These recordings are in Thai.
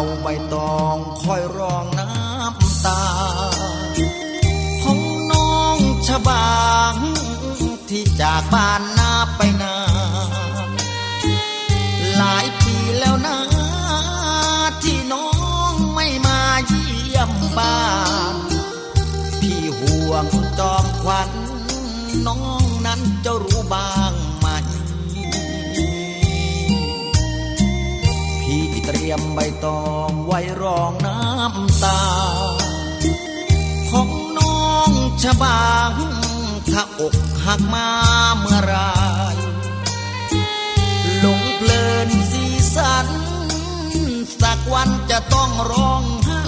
เอาใบตองคอยรองน้ำตา ของน้องชบางที่จากบ้านนาไปนา หลายปีแล้วนะที่น้องไม่มาเยี่ยมบ้าน พี่ห่วงจอมขวัญน้องนั้นจะรู้บ้า รียมใบตองไว้รองน้ำตา ของน้องชะบางถ้าอกหักมาเมื่อไรหลงเพลินสีสัน สักวันจะต้องร้องไห้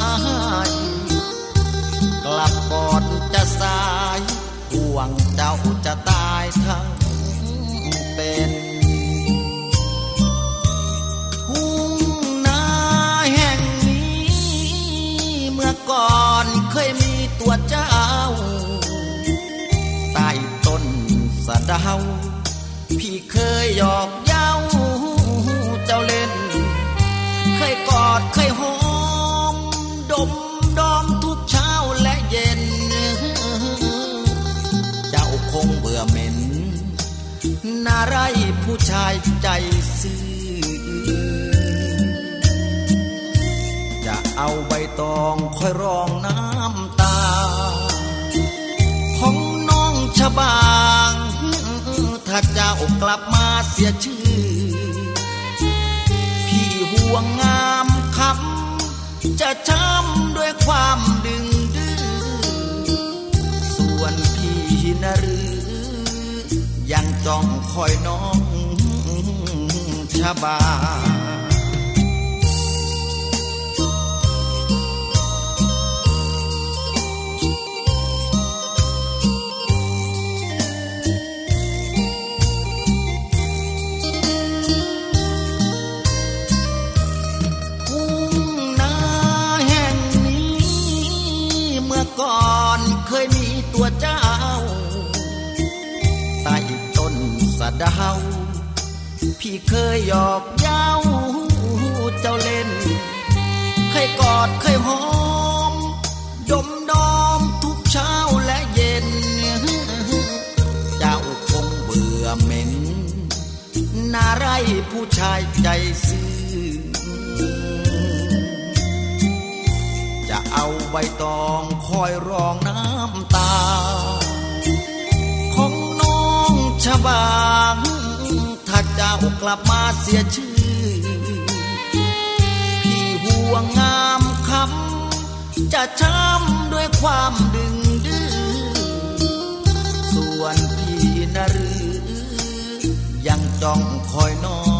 กลับก่อนจะสายห่วงเจ้าจะตายทั้งเป็น ต้ต้นสะดาวพี่เคยหยอกเย้าเจ้าเล่น เคยกอดเคยหอม ดมดอมทุกเช้าและเย็น เจ้าคงเบื่อเหม็นน่าไรผู้ชายใจซื่อจะเอาใบตองคอยรองน้ำ บางถ้าเจ้ากลับมาเสียชื่อ พี่ห่วงงามคำจะช้ำด้วยความดึงดื้อส่วนพี่นรือยังจ้องคอยน้องชบา ตัวเจ้าใต้ต้นสะดาว พี่เคยหยอกเย้าเจ้าเล่น เคยกอดเคยหอมดมดอมทุกเช้าและเย็น เจ้าคงเบื่อเหม็นน่าไรผู้ชายใจซื่อจะเอาใบตอง อยรองน้ำตา ของน้องชบางถ้าเจ้ากลับมาเสียชื่อ พี่ห่วงงามคำจะช้ำด้วยความดึงดื้อส่วนพี่นรือยังจ้องคอยน้อง